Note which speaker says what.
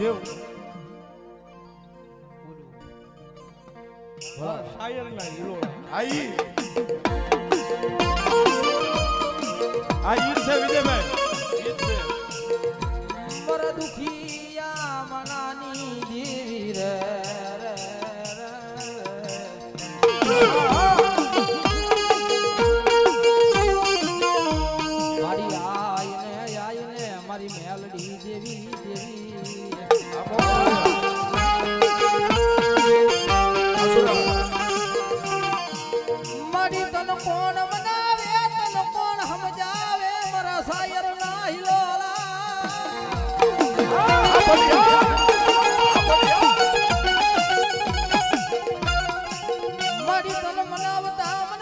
Speaker 1: દેવ.
Speaker 2: હા.
Speaker 1: શાયર ના હીરો.
Speaker 2: આ
Speaker 1: આ ઈ છે વિજયભાઈ. ઈ છે.
Speaker 3: પર દુખિયા મનાની દેવી રે રે, રે. મારી આઈને આઈને મારી મેલડી દેવી દેવી. તન કોણ મનાવે તન કોણ સમજાવે મારા સાયર ના હિલોલા મારી તન મનાવતા